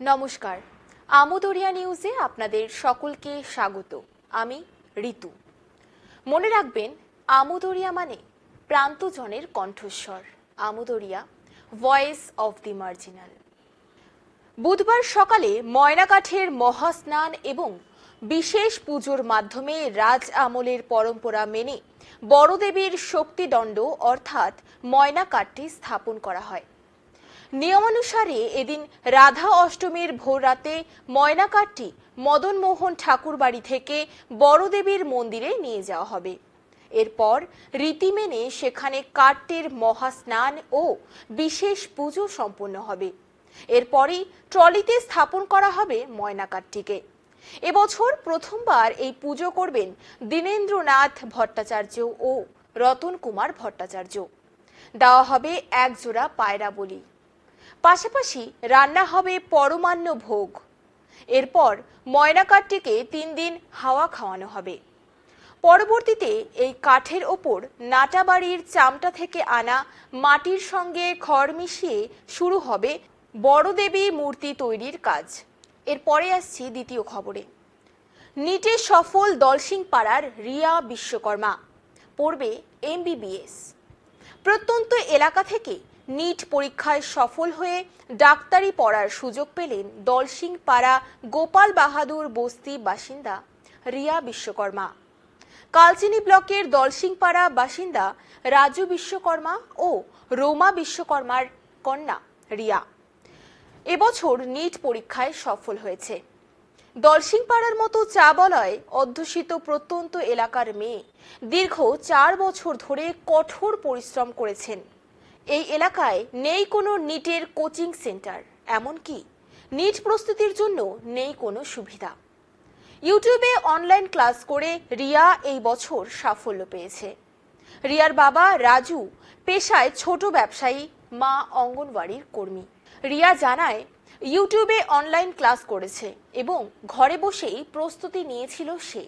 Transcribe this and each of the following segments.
নমস্কার। আমোদরিয়া নিউজে আপনাদের সকলকে স্বাগত। আমি ঋতু। মনে রাখবেন, আমোদরিয়া মানে প্রান্তজনের কণ্ঠস্বর। Amodariya voice of the marginal বুধবার সকালে ময়নাকাঠের মহাস্নান এবং বিশেষ পুজোর মাধ্যমে রাজ আমলের পরম্পরা মেনে বড়দেবীর শক্তিদণ্ড অর্থাৎ ময়নাকাঠটি স্থাপন করা হয়। নিয়মানুসারে এদিন রাধা অষ্টমীর ভোর রাতে ময়নাকাঠটি মদনমোহন ঠাকুর বাড়ি থেকে বড়দেবীর মন্দিরে নিয়ে যাওয়া হবে। এরপর রীতি মেনে সেখানে কাঠটির মহাস্নান ও বিশেষ পুজো সম্পন্ন হবে। এরপরই ট্রলিতে স্থাপন করা হবে ময়নাকাঠটিকে। এবছর প্রথমবার এই পুজো করবেন দীনেন্দ্রনাথ ভট্টাচার্য ও রতন কুমার ভট্টাচার্য। দেওয়া হবে এক জোড়া পায়রা বলি। পাশাপাশি রান্না হবে পরমান্ন ভোগ। এরপর ময়নাকাঠটিকে তিন দিন হাওয়া খাওয়ানো হবে। পরবর্তীতে এই কাঠের ওপর নাটাবাড়ির চামটা থেকে আনা মাটির সঙ্গে খড় মিশিয়ে শুরু হবে বড়দেবী মূর্তি তৈরির কাজ। এরপরে আসছি দ্বিতীয় খবরে। নিটে সফল দলসিং পাড়ার রিয়া বিশ্বকর্মা। পড়বে এমবিবিএস। প্রত্যন্ত এলাকা থেকে নিট পরীক্ষায় সফল হয়ে ডাক্তারি পড়ার সুযোগ পেলেন দলসিং পাড়া গোপাল বাহাদুর বস্তি বাসিন্দা রিয়া বিশ্বকর্মা। কালচিনি ব্লকের দলসিংপাড়া বাসিন্দা রাজু বিশ্বকর্মা ও রোমা বিশ্বকর্মার কন্যা রিয়া। এবছর নিট পরীক্ষায় সফল হয়েছে। দলসিংপাড়ার মতো চা বলয় অধ্যুষিত প্রত্যন্ত এলাকার মেয়ে দীর্ঘ চার বছর ধরে কঠোর পরিশ্রম করেছেন। এই এলাকায় নেই কোনো নিটের কোচিং সেন্টার, এমনকি নিট প্রস্তুতির জন্য নেই কোনো সুবিধা। ইউটিউবে অনলাইন ক্লাস করে রিয়া এই বছর সাফল্য পেয়েছে। রিয়ার বাবা রাজু, পেশায় ছোট ব্যবসায়ী, মা অঙ্গনওয়াড়ির কর্মী। রিয়া জানায়, ইউটিউবে অনলাইন ক্লাস করেছে এবং ঘরে বসেই প্রস্তুতি নিয়েছিল সে।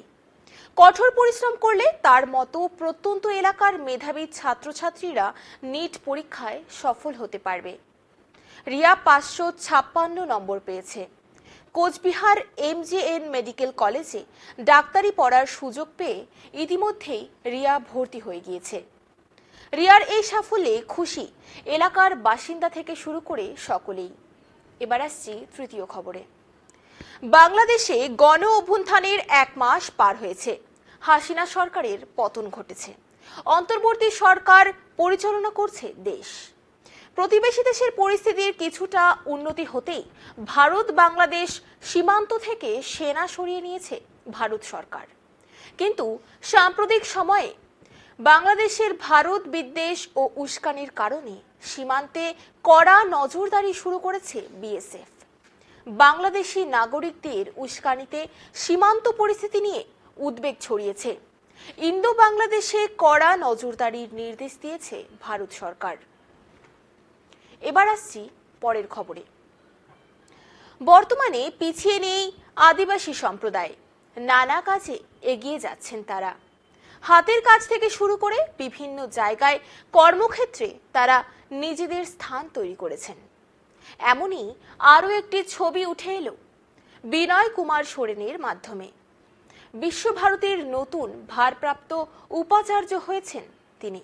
কঠোর পরিশ্রম করলে তার মতো প্রত্যন্ত এলাকার মেধাবী ছাত্রছাত্রীরা নিট পরীক্ষায় সফল হতে পারবে। রিয়া পাঁচশো ছাপ্পান্ন নম্বর পেয়েছে। কোচবিহার এমজেএন মেডিকেল কলেজে ডাক্তারি পড়ার সুযোগ পেয়ে ইতিমধ্যেই রিয়া ভর্তি হয়ে গিয়েছে। রিয়ার এই সাফল্যে খুশি এলাকার বাসিন্দা থেকে শুরু করে সকলেই। এবার আসছি তৃতীয় খবরে। বাংলাদেশে গণ অভ্যুত্থানের এক মাস পার হয়েছে। হাসিনা সরকারের পতন ঘটেছে। অন্তর্বর্তী সরকার পরিচালনা করছে দেশ। প্রতিবেশী দেশের পরিস্থিতির কিছুটা উন্নতি হতেই ভারত বাংলাদেশ সীমান্ত থেকে সেনা সরিয়ে নিয়েছে ভারত সরকার। কিন্তু সাম্প্রতিক সময়ে বাংলাদেশের ভারত, বিদ্বেষ ও উস্কানির কারণে সীমান্তে কড়া নজরদারি শুরু করেছে বিএসএফ। বাংলাদেশি নাগরিকদের উস্কানিতে সীমান্ত পরিস্থিতি নিয়ে উদ্বেগ ছড়িয়েছে। ইন্দো বাংলাদেশে কড়া নজরদারির নির্দেশ দিয়েছে ভারত সরকার। এবার আসছি পরের খবরে। বর্তমানে পিছিয়ে নেই আদিবাসী সম্প্রদায়। নানা কাজে এগিয়ে যাচ্ছেন তারা। হাতের কাজ থেকে শুরু করে বিভিন্ন জায়গায় কর্মক্ষেত্রে তারা নিজেদের স্থান তৈরি করেছেন। এমনই আরও একটি ছবি উঠে এলো বিনয় কুমার সোরেনের মাধ্যমে। বিশ্বভারতীর নতুন ভারপ্রাপ্ত উপাচার্য হয়েছেন তিনি।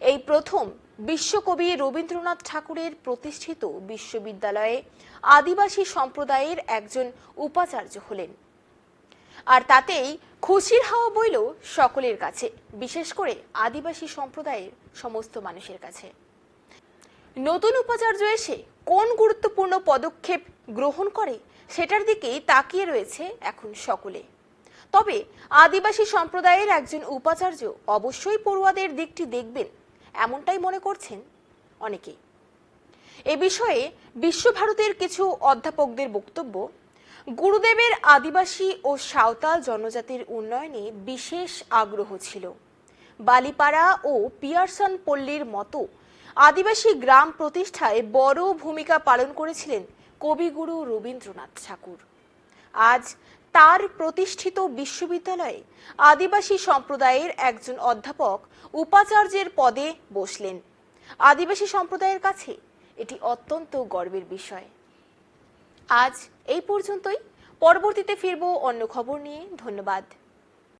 এই প্রথম বিশ্বকবি রবীন্দ্রনাথ ঠাকুরের প্রতিষ্ঠিত বিশ্ববিদ্যালয়ে আদিবাসী সম্প্রদায়ের একজন উপাচার্য হলেন। আর তাতেই খুশির হাওয়া বইল সকলের কাছে, বিশেষ করে আদিবাসী সম্প্রদায়ের সমস্ত মানুষের কাছে। নতুন উপাচার্য এসে কোন গুরুত্বপূর্ণ পদক্ষেপ গ্রহণ করে সেটার দিকেই তাকিয়ে রয়েছে এখন সকলে। তবে আদিবাসী সম্প্রদায়ের একজন উপাচার্য অবশ্যই পড়ুয়াদের দিকটি দেখবেন, এমনটাই মনে করছেন অনেকেই। এ বিষয়ে বিশ্বভারতের কিছু অধ্যাপকদের বক্তব্য গুরুদেবের আদিবাসী ও সাঁওতাল জনজাতির উন্নয়নে বিশেষ আগ্রহ ছিল। বালিপাড়া ও পিয়ারসন পল্লীর মতো আদিবাসী গ্রাম প্রতিষ্ঠায় বড় ভূমিকা পালন করেছিলেন কবিগুরু রবীন্দ্রনাথ ঠাকুর। আজ তার প্রতিষ্ঠিত বিশ্ববিদ্যালয়ে আদিবাসী সম্প্রদায়ের একজন অধ্যাপক উপাচার্যের পদে বসলেন। আদিবাসী সম্প্রদায়ের কাছে এটি অত্যন্ত গর্বের বিষয়। আজ এই পর্যন্তই। পরবর্তীতে ফিরব অন্য খবর নিয়ে। ধন্যবাদ।